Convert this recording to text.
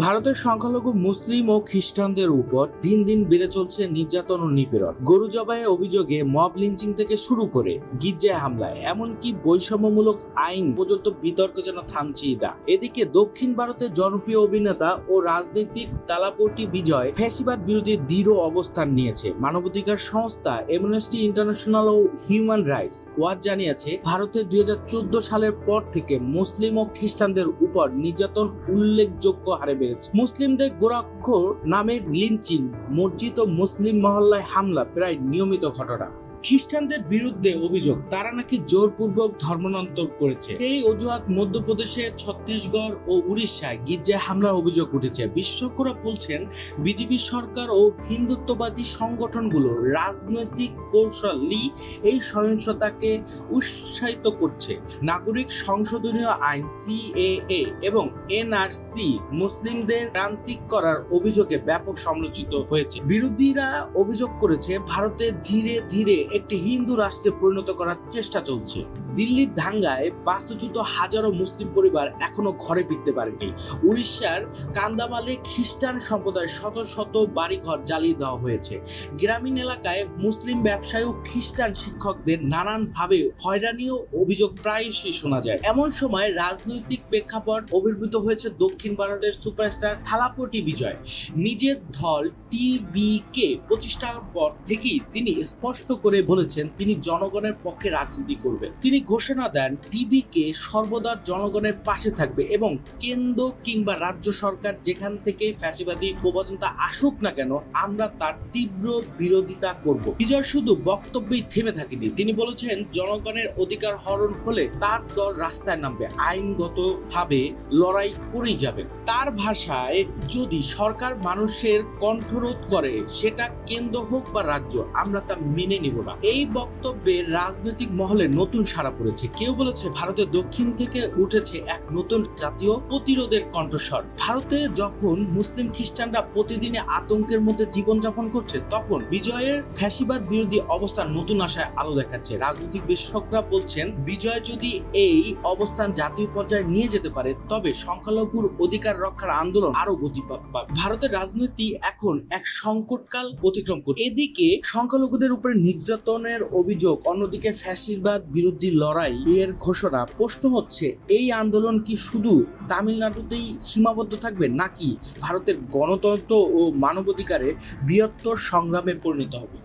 ভারতের সংখ্যালঘু মুসলিম ও খ্রিস্টানদের উপর দিন দিন বেড়ে চলছে নির্যাতন ও নিপীড়ন। গরু জবাইয়ের অভিযোগে মব লিঞ্চিং থেকে শুরু করে গির্জায় হামলায়, এমনকি বৈষম্যমূলক আইন পর্যন্ত বিতর্ক যেন থামছেই না। এদিকে দক্ষিণ ভারতের জনপ্রিয় অভিনেতা ও রাজনৈতিক তালাপটি বিজয় ফ্যাসিবাদ বিরোধী দৃঢ় অবস্থান নিয়েছে। মানবাধিকার সংস্থা এমনেস্টি ইন্টারন্যাশনাল ও হিউম্যান রাইটস ওয়াচ জানিয়েছে, ভারতে দুই হাজার চোদ্দ সালের পর থেকে মুসলিম ও খ্রিস্টানদের উপর নির্যাতন উল্লেখযোগ্য হারে বেড়েছে। মুসলিমদের গোরাক্ষর নামের লিঞ্চিং মসজিদ ও মুসলিম মহল্লায় হামলা প্রায় নিয়মিত ঘটনা। খ্রিস্টানদের বিরুদ্ধে অভিযোগ, তারা নাকি জোরপূর্বক ধর্মান্তর করেছে। এই অজুহাত মধ্যপ্রদেশে, ছত্তিশগড় ও উড়িষ্যায় গির্জায় হামলার অভিযোগ উঠেছে। বিশেষজ্ঞরা বলছেন, বিজেপি সরকার ও হিন্দুত্ববাদী সংগঠনগুলো রাজনৈতিক কৌশলী এই সহিংসতাকে উৎসাহিত করছে। নাগরিক সংশোধনীয় আইন সিএএ এবং এনআরসি মুসলিমদের প্রান্তিক করার অভিযোগে ব্যাপক সমালোচিত হয়েছে। বিরোধীরা অভিযোগ করেছে, ভারতে ধীরে ধীরে একটি হিন্দু রাষ্ট্রে পরিণত করার চেষ্টা চলছে। দিল্লির দাঙ্গায় বাস্তুচ্যুত হাজারো মুসলিম পরিবার এখনও ঘরে ফিরতে পারেনি। উড়িষ্যার কান্দামালে খ্রিস্টান সম্প্রদায়ের শত শত বাড়িঘর জ্বালিয়ে দেওয়া হয়েছে। গ্রামীণ এলাকায় মুসলিম ব্যবসায়ী ও খ্রিস্টান শিক্ষকদের নানানভাবে হয়রানিও অভিযোগ প্রায়শই শোনা যায়। এমন সময় রাজনৈতিক প্রেক্ষাপট অভিভূত হয়েছে দক্ষিণ ভারতের সুপারস্টার থালাপটি বিজয়। নিজের দল টিবিকে প্রতিষ্ঠার পর থেকেই তিনি স্পষ্ট করে বলেছেন তিনি জনগণের পক্ষে রাজনীতি করবেন। তিনি ঘোষণা দেন, টিবিকে সর্বদা জনগণের পাশে থাকবে এবং কেন্দ্র কিংবা রাজ্য সরকার যেখান থেকে ফ্যাসিবাদী প্রবণতা আসুক না কেন, আমরা তার তীব্র বিরোধিতা করব। বিজয় শুধু বক্তব্যেই থেমে থাকেনি। তিনি বলেছেন, জনগণের অধিকার হরণ হলে তার দল রাস্তায় নামবে আইনগত ভাবে লড়াই করেই যাবে। তার ভাষায়, যদি সরকার মানুষের কণ্ঠরোধ করে, সেটা কেন্দ্র হোক বা রাজ্য, আমরা তা মেনে নিব না। এই বক্তব্যে রাজনৈতিক মহলে নতুন সাড়া পড়েছে। কেউ বলেছে ভারতের দক্ষিণ থেকে উঠেছে এক নতুন জাতীয় প্রতিরোধের কণ্ঠস্বর। ভারতে যখন মুসলিম খ্রিস্টানরা প্রতিদিনে আতঙ্কের মধ্যে জীবনযাপন করছে, তখন বিজয়ের ফ্যাসিবাদ বিরোধী অবস্থান নতুন আশায় আলো দেখাচ্ছে। রাজনৈতিক বিশেষজ্ঞরা বলছেন, বিজয় যদি এই অবস্থান জাতীয় পর্যায়ে নিয়ে যেতে পারে, তবে সংখ্যালঘুর অধিকার রক্ষার আন্দোলন আরও গতি পাবে। ভারতের রাজনীতি এখন এক সংকটকাল অতিক্রম করছে। এদিকে সংখ্যালঘুদের উপরে নির্যাতনের অভিযোগ, অন্যদিকে ফ্যাসিবাদ বিরোধী লড়াই। এর ঘোষণা, প্রশ্ন হচ্ছে, এই আন্দোলন কি শুধু তামিলনাড়ুতেই সীমাবদ্ধ থাকবে, নাকি ভারতের গণতন্ত্র ও মানবাধিকারে বৃহত্তর সংগ্রামে পরিণত হবে?